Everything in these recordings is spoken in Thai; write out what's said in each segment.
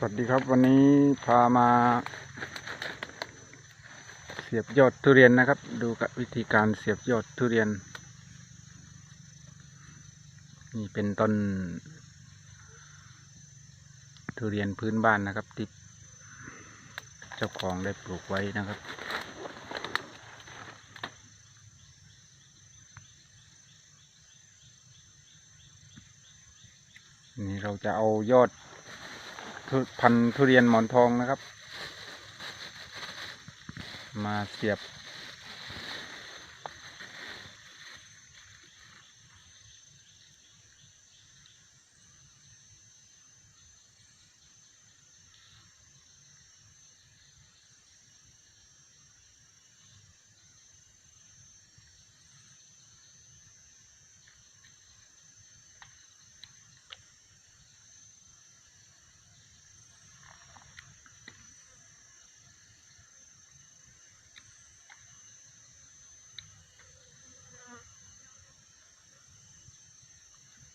สวัสดีครับวันนี้พามา เสียบยอดทุเรียนนะครับ ดูกับวิธีการเสียบยอดทุเรียน นี่เป็นต้น ทุเรียนพื้นบ้านนะครับที่เจ้าของได้ปลูกไว้นะครับนี่เราจะเอายอด พันธุเรียนหมอนทองนะครับ มาเสียบ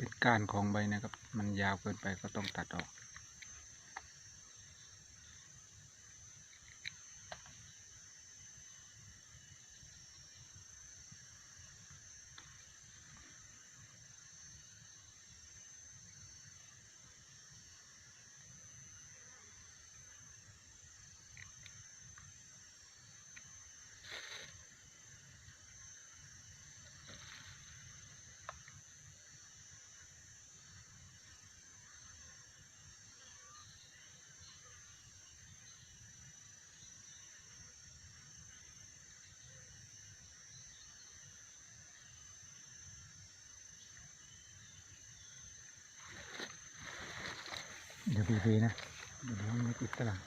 เป็นก้านของใบนะครับ มันยาวเกินไปก็ต้องตัดออก เดี๋ยวดีๆนะเดี๋ยวมันไม่ติดตลาด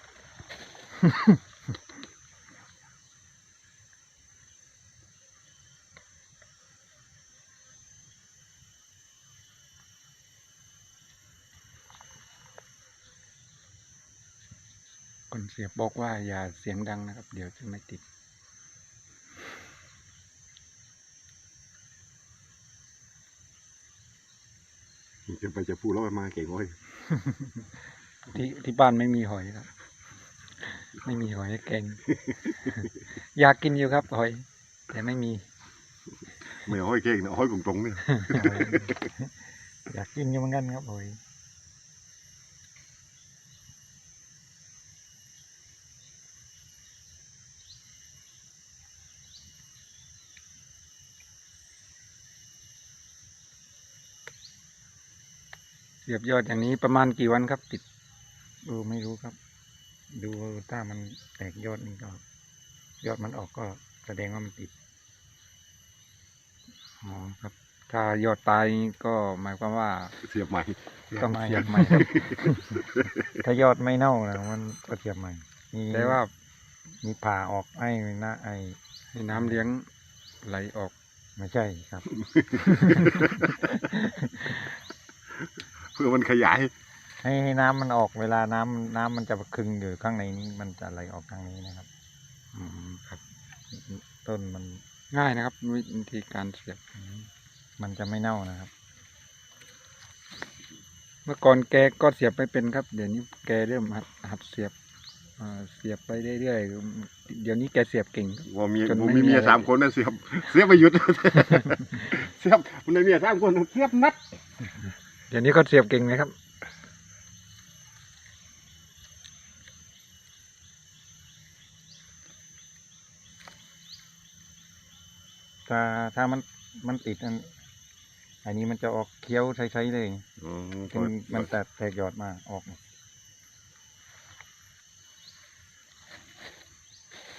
คนเสียบบอกว่าอย่าเสียงดังนะครับ เดี๋ยวจะไม่ติด จะไปจะพูดแล้วมาเก่งเว้ยที่ที่บ้านไม่มีหอยครับไม่มีหอยแกงอยากกินอยู่ครับ หอย แต่ไม่มี ไม่เอาห้อยเก่งนะเอาห้อยกงตรงเนี่ยอยากกินอยู่เหมือนกันครับหอย เสียบยอดอย่างนี้ประมาณกี่วันครับ ติดเออไม่รู้ครับ ดูถ้ามันแตกยอดนี่ก็ยอดมันออกก็แสดงว่ามันติดอ๋อครับ ถ้ายอดตายก็หมายความว่าเสียบใหม่ต้องเสียบใหม่ครับถ้ายอดไม่เน่านะมันก็เสียบใหม่มีแต่ว่ามีผ่าออกไอ้หน้าไอ้ให้น้ำเลี้ยงไหลออกไม่ใช่ครับ เพื่อมันขยาย ให้ให้น้ำมันออกเวลาน้ำน้ำมันจะคึงอยู่ข้างในนี้มันจะไหลออกทางนี้นะครับ อืมครับ ต้นมันง่ายนะครับวิธีการเสียบ มันจะไม่เน่านะครับ เมื่อก่อนแกก็เสียบไม่เป็นครับ เดี๋ยวนี้แกเริ่มหัดหัดเสียบอ่าเสียบไปเรื่อยๆเดี๋ยวนี้แกเสียบเก่งครับ ว่ามีจนผมไม่มีมีเมียอะไร สามคนนะเสียบเสียบไปหยุด เสียบมันได้เมียสามคนเสียบนัด เดี๋ยวนี้ก็เสียบเก่งนะครับ ถ้าถ้ามันมันติดอันอันนี้มันจะออกเคี้ยวใช้ๆเลยอืมจนมันแตกแตกยอดมาออก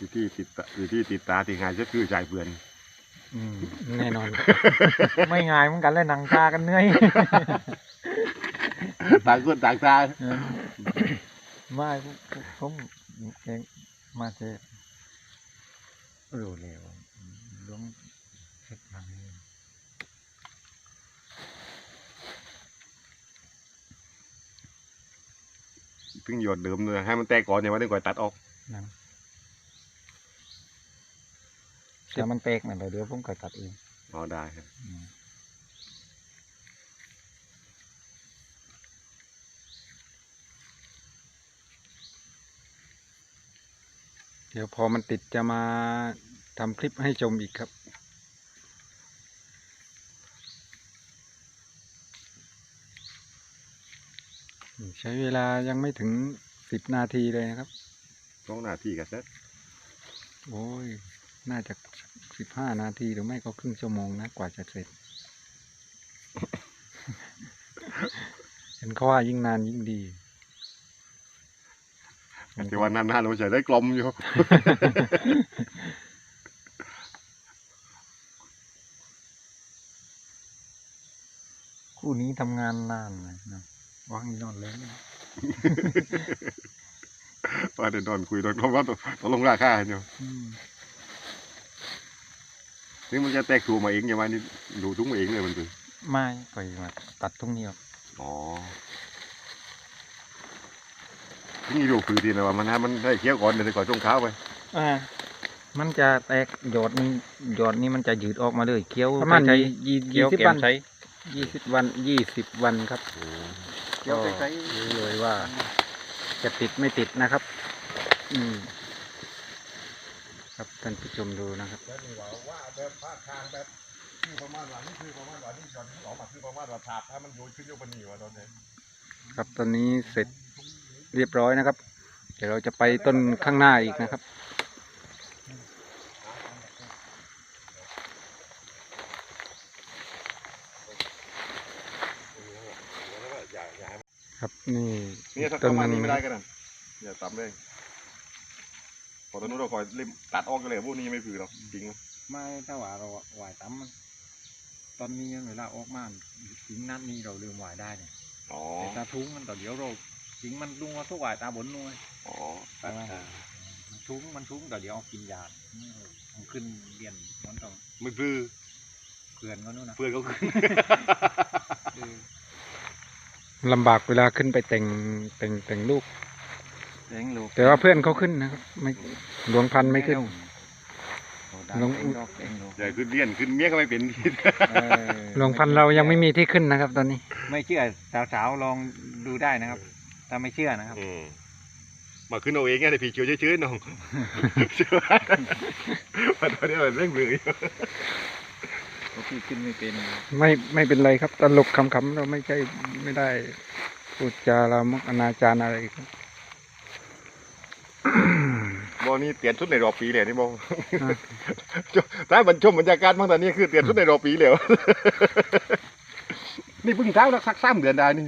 วิธีติดตาวิธีติดตาที่ง่ายจะคือจ่ายเพื่อน อืมแน่นอน ไม่ง่ายเหมือนกันเลยหนังตากันเหนื่อย ต่างคนต่างตาเออไม่ผมเองมาเจอรู้เร็วหลวงเฮ็ดมาเองถึงหยดเดิมเลยให้มันแตกก่อนเนี่ยมันถึงก่อนตัดออกนะถ้ามันแตกนั่นแหละเดี๋ยวผมก็ตัดเอง อ๋อได้ครับ อืม ดี๋ยวพอมันติดจะมาทำคลิปให้ชมอีกครับ ใช้เวลายังไม่ถึงสิบนาทีเลยนะครับสองนาทีกันเสร็จโอ้ย น่าจะสิบห้านาทีหรือไม่ก็ครึ่งชั่วโมงนะกว่าจะเสร็จ เห็นเขาว่ายิ่งนานยิ่งดี แต่ว่านานๆเราใช้ได้กลมอยู่ คู่นี้ทำงานนานเลยนะวางนี่นอนเลยนะว่าเดี๋ยวนอนคุยตอนเขาว่าตกลงราคาอยู่อืมนี่มันจะแตกถูมาเองอย่างว่านี่ดูทุกมาเองเลยมันคือไม่ก่อยมาตัดตรงนี้ออกอ๋อ นี่ดูคือทีนะว่ามันนะมันได้เคี้ยวก่อนเดี๋ยวก่อนช่วงเช้าไปอ่ามันจะแตกหยอดนี่หยอดนี่มันจะยืดออกมาเลยเคี้ยวประมาณใช้ยี่เคี้ยวยี่สิบแกวัมนใช้ยี่สิบวันยี่สิบวันครับเคี้ยวใกล้รู้เลยว่า จะติดไม่ติดนะครับ อืมครับท่านผู้ชมดูนะครับแล้วนี่ว่าว่าแบบภาคทางแบบคือประมาณว่านี่คือประมาณว่านี่ตอนที่ออกมาคือประมาณว่าถาดถ้ามันโยนขึ้นโยนบนนี่ว่าตอนนี้ครับตอนนี้เสร็จ เรียบร้อยนะครับ เดี๋ยวเราจะไปต้นข้างหน้าอีกนะครับอย่าอย่าให้ครับนี่เนี่ยถ้าต้ประมาณนนี้ไม่ได้ก็นั่นอย่าต่ำเลยพอตอนนู้นเราคอยเล่มตัดออกกันเลยพวกนี้ยังไม่ผือหรอกจริงไหมไม่ถ้าว่าเราหวายตั้มมันตอนนี้เวลาออกมาถึงนัดนี้เราลืมหวายได้เนี่ยอ๋อแต่ตาทุ้งมันต่อเดี๋ยวเรา ถึงมันลุงว่าทุกหวายตาบนนู่นอ๋อแต่ว่ามันทุ้งมันทุ้งแต่เดี๋ยวเอากินยามันขึ้นเรียนมันต้องไม่ผือเพื่อนก็นู่นนะเพื่อนเขาคือ ลำบากเวลาขึ้นไปแต่งแต่งแต่งลูก เลี้ยงลูกแต่ว่าเพื่อนเขาขึ้นนะครับไม่หลวงพันธุ์ไม่ขึ้นลง เลี้ยงลูกเลี้ยงลูกใหญ่ขึ้นเลี้ยนขึ้นเมียก็ไม่เป็นทีเออหลวงพันธุ์เรายังไม่มีที่ขึ้นนะครับ ตอนนี้ ไม่เชื่อสาวๆลองดูได้นะครับ ถ้าไม่เชื่อนะครับ อืมมาขึ้นเอาเองไงแต่พี่เชียวชื้นๆน้องเชื่อมาตอนนี้มันเร่งมืออยู่เพราะพี่ขึ้นไม่เป็นไม่ไม่เป็นไรครับตลกคำๆเราไม่ใช่ไม่ได้พูดจาลามกอนาจารอะไรครับบอนี่เปลี่ยนชุดในรอบปีเลยนี่บออะถ้าบรรชมบรรยากาศบ้างตอนนี้คือเปลี่ยนชุดในรอบปีเลยนี่เพิ่งเช้าแล้วสักสามเดือนได้นี่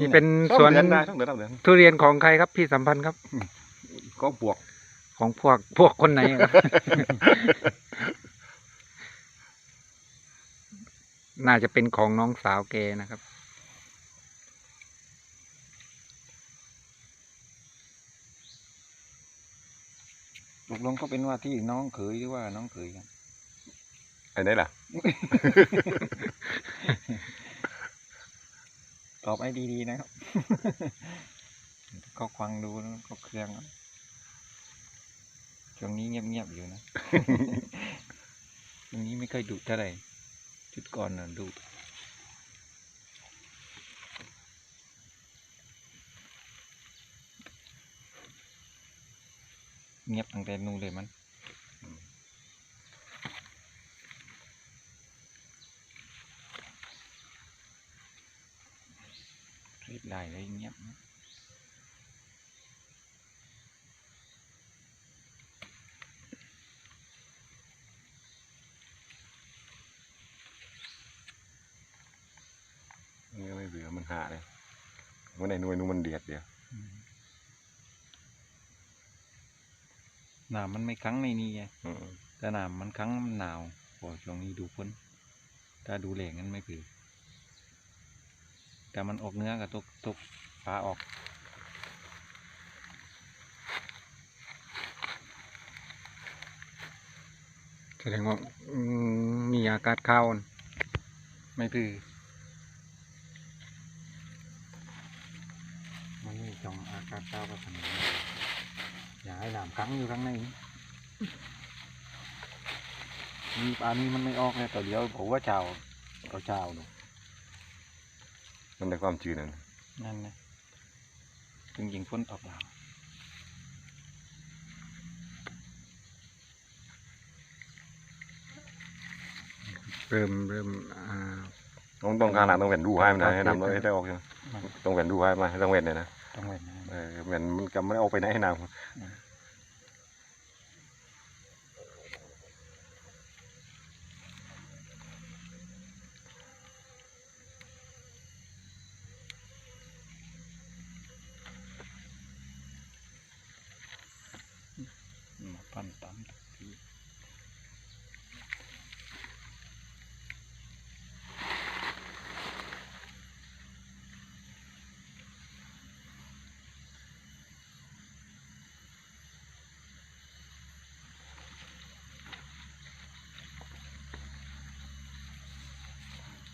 นี่เป็นสองสวนเดือนได้สองเดือนสามเดือนทุเรียนของใครครับพี่สัมพันธ์ครับ ก็บวกของพวกพวกคนไหนครับน่าจะเป็นของน้องสาวแกนะครับ ตกลงก็เป็นว่าที่น้องเขยหรือว่าน้องเขยกันไอ้ไหนล่ะ ตอบให้ดีๆนะครับ ก็ฟังดูแล้วก็เครื่องช่วงนี้เงียบๆอยู่นะช่วงนี้ไม่ค่อยดุเท่าไหร่ชุดก่อนน่ะดุเงียบตั้งแต่นู่นเลยมัน รีบ ได้เลยเงียบนะนี่ก็ไม่เบื่อมันหาเลยวันไหนหน่วยนู้นมันเดียดเดียวหนามมันไม่คั้งในนี้ไงอืมแต่หนามมันคั้งมันหนาวพอช่วงนี้ดูพ้นถ้าดูแหล่งนั้นไม่ผือ แต่มันออกเนื้อกับตกตกฟ้าออก แสดงว่ามีอากาศข้าไม่ผือมันมีจองอากาศข้าวก็ทำอย่างนี้อย่าให้หนามขังอยู่ข้างในมีปลานี้มันไม่ออกเลยแต่เดี๋ยวผมว่าเจ้าก็เจ้าดู มันได้ความชื้นนั่นนั่นนะจึงยิงพ้นตกบเราเริ่มเริ่มอ่าต้องต้องการหนักต้องเว้นดูให้มันนะให้น้ำเราได้ออกใช่ไหมต้องเว้นดูให้มาต้องเว้นเลยนะต้องเว้นเออเวนมันก็ไม่ไออกไปไหนให้น้ำ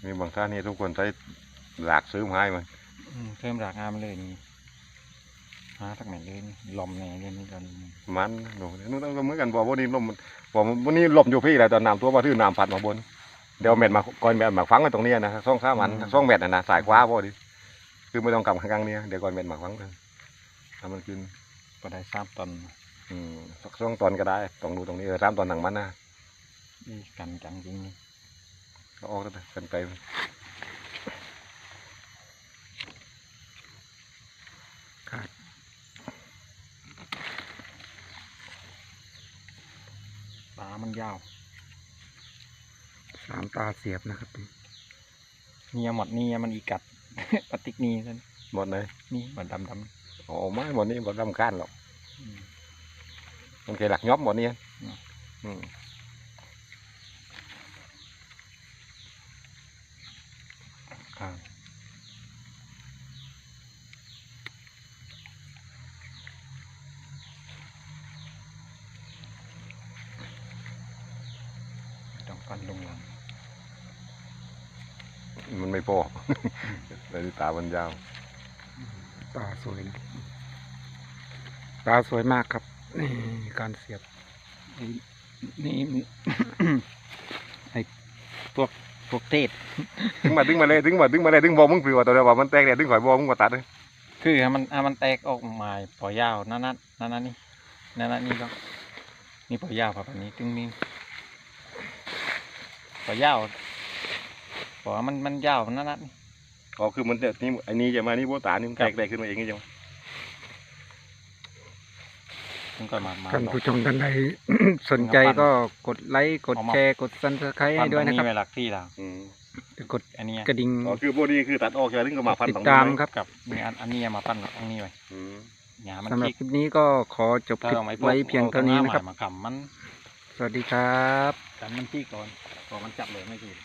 มีบางท่านนี่ทุกคนใช้หลากซื้อมาให้มันอืมเพิ่มรากงามเลยนี่หาทักไหนเลยนี่ลมแหน่เลยนี่ตอนนี้มันหนูนู่นต้องเหมือนกันบอกว่านี่ลมมันบอกวันนี้ลมอยู่พี่แหละตอนน้ำตัวมาทื่อน้ำพัดมาบน เดี๋ยวเม็ดมาก่อนเม็ดมาฟังกันตรงนี้นะซ่องข้ามันซ่องเม็ดนะนะสายขวาพอดีคือไม่ต้องกลับข้างนี้เดี๋ยวก่อนเม็ดมาฟังกันทำมันกินก็ได้สามตอนอืมสักซ่องตอนก็ได้ตรงนู้นตรงนี้เออสามตอนหนังมันนะนี่กันจังจริงนี่ก็ ออกกันกันไปขาดตามันยาว สามตาเสียบนะครับเนี่ยหมดเนี่ยมันอีกัดปฏิกนี่นั่นหมดเลยนี่หมดดำดำโอ้ไม่หมดนี้หมดลำคาญหรอกอืมมันเคยหลักยอบหมดนี่อืม อืมข้างไม่ต้องปั้นลงหลังมันไม่พอเลยตามันยาว ตาสวยนะตาสวยมากครับ นี่การเสียบ นี่ไอ้พวก พวกเทศถึงมาถึงมาเลยถึงมาถึงมาเลยถึงบอกมึงเปลือกตัวเดียวว่ามันแตกเนี่ยถึงข่อยบอกมึงก็ตัดเลยคือให้มันให้มันแตกออกมาปล่อยยาวนั่นนั่นนั่นนั่นนี่นั่นนั่นนี่ก็นี่ปล่อยยาวแบบนี้ตึงนี่ปล่อยยาวปล่อยมันมันยาวนั่นนั่นนี่อ๋อคือมันเนี่ยนี่ไอ้นี่จะมานี่โบตานี่มันแตกแตกขึ้นมาเองนี่จังมั นก็มามาท่านหลอกผู้ชมท่านใด สนใจก็กดไลค์กดเอามาแชร์กดซับสไครต์ให้ด้วยนะครับเวลาที่เราอืมกดอันเนี้ยกระดิ่งอ๋อคือโบดีคือตัดออกใช่ไหมถึงก็มาพันติดสองตามนิ้วครับกับมีอันอันนี้มาปั้นอันนี้ไว้อืมหยามันสำหรับคิกคลิปนี้ก็ขอจบคลิปถ้าอาพวกไว้เพียงเท่านี้นะครับอตงหมามาขำมันสวัสดีครับกันมันที่ก่อนก่อนมันจับเลยไม่ถูก